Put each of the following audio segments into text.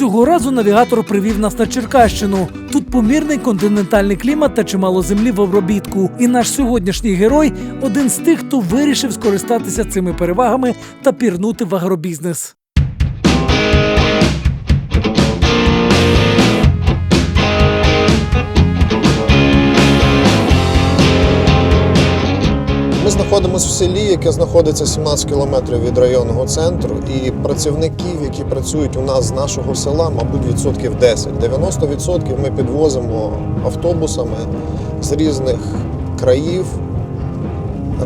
Цього разу навігатор привів нас на Черкащину. Тут помірний континентальний клімат та чимало землі в обробітку. І наш сьогоднішній герой один з тих, хто вирішив скористатися цими перевагами та пірнути в агробізнес. Знаходимося в селі, яке знаходиться 17 кілометрів від районного центру, і працівників, які працюють у нас з нашого села, мабуть, відсотків 10. 90% ми підвозимо автобусами з різних країв,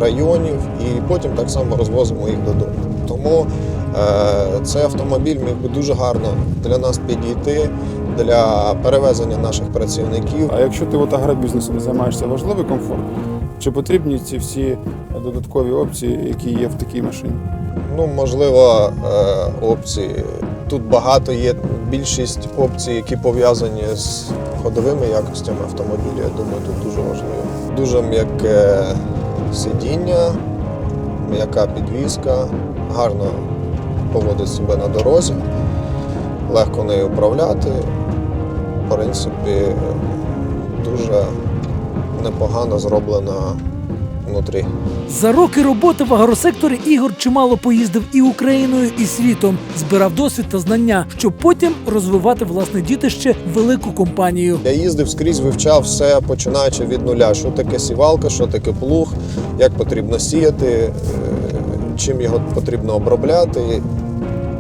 районів, і потім так само розвозимо їх додому. Тому е, цей автомобіль міг би дуже гарно для нас підійти для перевезення наших працівників. А якщо ти от агробізнесом займаєшся, важливий комфорт? Чи потрібні ці всі додаткові опції, які є в такій машині? Ну, можливо, е, опції. Тут багато є більшість опцій, які пов'язані з ходовими якостями автомобіля. Я думаю, тут дуже важливо. Дуже м'яке сидіння, м'яка підвізка, гарно поводить себе на дорозі, легко нею управляти. В принципі, дуже непогано зроблена внутрі. За роки роботи в агросекторі Ігор чимало поїздив і Україною, і світом, збирав досвід та знання, щоб потім розвивати власне дітище велику компанію. Я їздив скрізь, вивчав все, починаючи від нуля. Що таке сівалка, що таке плуг, як потрібно сіяти, е, чим його потрібно обробляти.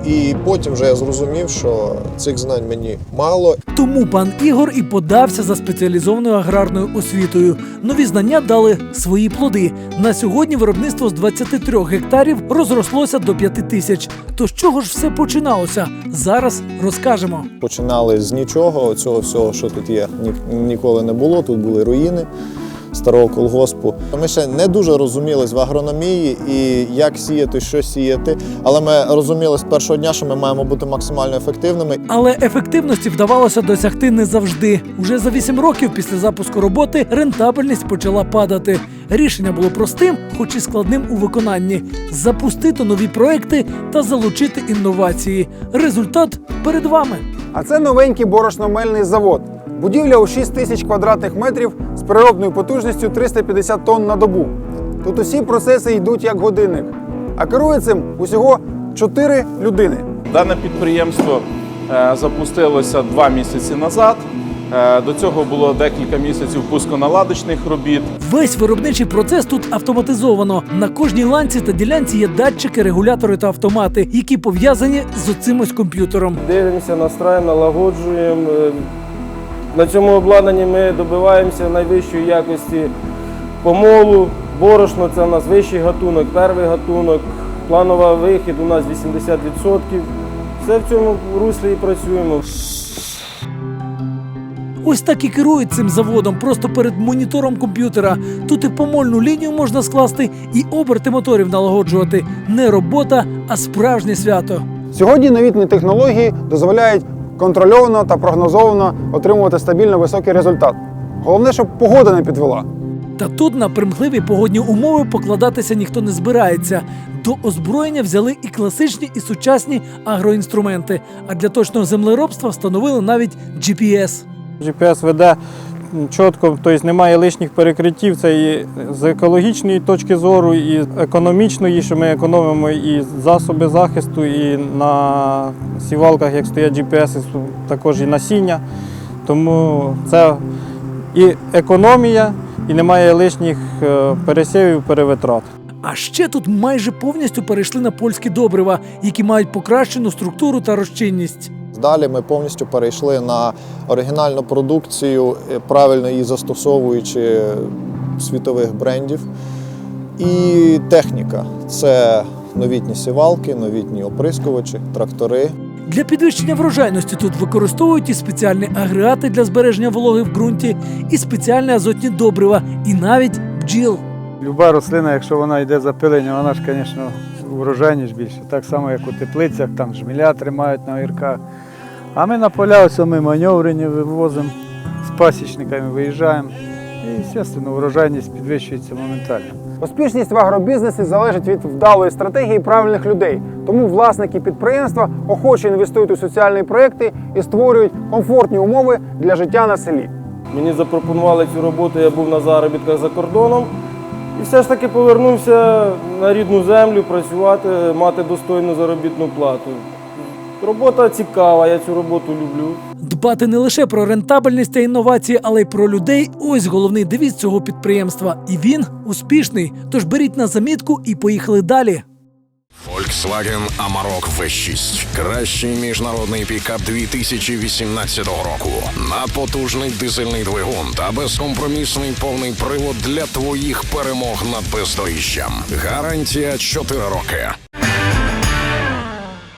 І потім вже я зрозумів, що цих знань мені мало. Тому пан Ігор і подався за спеціалізованою аграрною освітою. Нові знання дали свої плоди. На сьогодні виробництво з 23 гектарів розрослося до 5 тисяч. То з чого ж все починалося? Зараз розкажемо. Починали з нічого, цього всього, що тут є, ні- ніколи не було. Тут були руїни старого колгоспу. Ми ще не дуже розумілись в агрономії і як сіяти, що сіяти. Але ми розуміли з першого дня, що ми маємо бути максимально ефективними. Але ефективності вдавалося досягти не завжди. Уже за 8 років після запуску роботи рентабельність почала падати. Рішення було простим, хоч і складним у виконанні: запустити нові проекти та залучити інновації. Результат перед вами. А це новенький борошномельний завод. Будівля у 6 тисяч квадратних метрів з переробною потужністю 350 тонн на добу. Тут усі процеси йдуть як годинник. А керує цим усього 4 людини. Дане підприємство е, запустилося два місяці назад. Е, До цього було декілька місяців пусконаладочних робіт. Весь виробничий процес тут автоматизовано. На кожній ланці та ділянці є датчики, регулятори та автомати, які пов'язані з оцим ось комп'ютером. Дивимося, настраємо, налагоджуємо. На цьому обладнанні ми добиваємося найвищої якості помолу. Борошно це у нас вищий гатунок, перший гатунок. Планова вихід у нас 80%. Все в цьому руслі і працюємо. Ось так і керують цим заводом, просто перед монітором комп'ютера. Тут і помольну лінію можна скласти, і оберти моторів налагоджувати. Не робота, а справжнє свято. Сьогодні новітні технології дозволяють контрольовано та прогнозовано отримувати стабільно високий результат. Головне, щоб погода не підвела. Та тут на примхливі погодні умови покладатися ніхто не збирається. До озброєння взяли і класичні, і сучасні агроінструменти. А для точного землеробства встановили навіть GPS. GPS веде чітко, тобто немає лишніх перекриттів. Це і з екологічної точки зору, і економічної, що ми економимо і засоби захисту, і на сівалках, як стоять GPS, також і насіння. Тому це і економія, і немає лишніх е, пересівів, перевитрат. А ще тут майже повністю перейшли на польські добрива, які мають покращену структуру та розчинність. Далі ми повністю перейшли на оригінальну продукцію, е, правильно її застосовуючи світових брендів. І техніка це новітні сівалки, новітні оприскувачі, трактори. Для підвищення врожайності тут використовують і спеціальні агрегати для збереження вологи в ґрунті, і спеціальні азотні добрива, і навіть бджіл. Люба рослина, якщо вона йде запилення, вона ж, звісно, врожайність більше. Так само, як у теплицях, там жміля тримають на огірках. А ми на поля ось ми маневрені вивозимо, з пасічниками виїжджаємо. І, звісно, врожайність підвищується моментально. Успішність в агробізнесі залежить від вдалої стратегії правильних людей. Тому власники підприємства охоче інвестують у соціальні проекти і створюють комфортні умови для життя на селі. Мені запропонували цю роботу, я був на заробітках за кордоном. І все ж таки повернувся на рідну землю працювати, мати достойну заробітну плату. Робота цікава, я цю роботу люблю. Дбати не лише про рентабельність та інновації, але й про людей. Ось головний девіз цього підприємства. І він успішний. Тож беріть на замітку і поїхали далі. Volkswagen Amarok V6. Кращий міжнародний пікап 2018 року. Надпотужний дизельний двигун та безкомпромісний повний привод для твоїх перемог над бездоріжжям. Гарантія 4 роки.